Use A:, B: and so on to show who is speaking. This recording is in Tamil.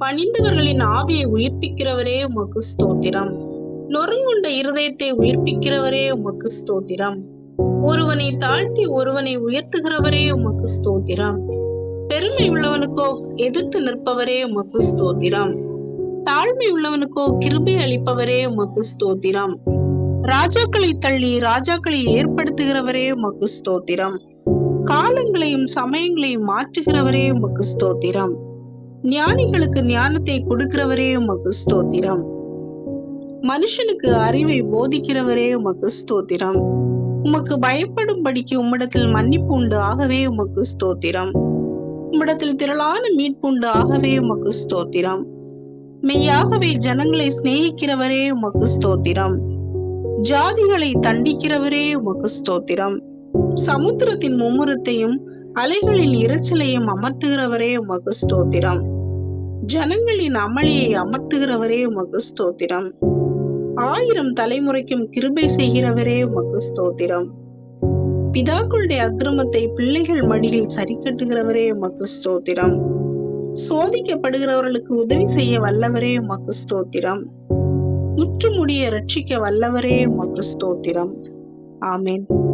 A: பணிந்தவர்களின் ஆவியை உயிர்ப்பிக்கிறவரே உமக்கு ஸ்தோத்திரம். நொறுங்குண்ட இருதயத்தை உயிர்ப்பிக்கிறவரே உமக்கு ஸ்தோத்திரம். ஒருவனை தாழ்த்தி ஒருவனை உயர்த்துகிறவரே உமக்கு ஸ்தோத்திரம். பெருமை உள்ளவனுக்கோ எதிர்த்து நிற்பவரே உமக்கு ஸ்தோத்திரம். தாழ்மை உள்ளவனுக்கோ கிருபை அளிப்பவரே உமக்கு ஸ்தோத்திரம். ராஜாக்களை தள்ளி ராஜாக்களை ஏற்படுத்துகிறவரே உமக்கு ஸ்தோத்திரம். காலங்களையும் சமயங்களையும் மாற்றுகிறவரே உமக்கு ஸ்தோத்திரம். ஞானிகளுக்கு ஞானத்தை கொடுக்கிறவரே உமக்கு ஸ்தோத்திரம். மனுஷனுக்கு அறிவை போதிக்கிறவரே உமக்கு ஸ்தோத்திரம். உமக்கு பயப்படும்படிக்கு உம்மிடத்தில் மன்னிப்பு உண்டு ஆகவே உமக்கு ஸ்தோத்திரம். உம்மிடத்தில் திரளான மீட்புண்டு ஆகவே உமக்கு ஸ்தோத்திரம். மெய்யாகவே ஜனங்களை சிநேகிக்கிறவரே உமக்கு ஸ்தோத்திரம். ஜாதிகளை தண்டிக்கிறவரே உமக்கு ஸ்தோத்திரம். சமுத்திரத்தின் மும்முரத்தையும் அலைகளின் இரைச்சலையும் அமர்த்துகிறவரே உமக்கு ஸ்தோத்திரம். ஜனங்களின் அமளியை அமர்த்துகிறவரே உமக்கு ஸ்தோத்திரம். ஆயிரம் தலைமுறைக்கும் கிருபை செய்கிறவரே உமக்கு ஸ்தோத்திரம். பிதாக்களுடைய அக்கிரமத்தை பிள்ளைகள் மடியில் சரி கட்டுகிறவரே உமக்கு ஸ்தோத்திரம். சோதிக்கப்படுகிறவர்களுக்கு உதவி செய்ய வல்லவரே உமக்கு ஸ்தோத்திரம். முற்றுமுடிய ரட்சிக்க வல்லவரே உமக்கு ஸ்தோத்திரம். ஆமேன்.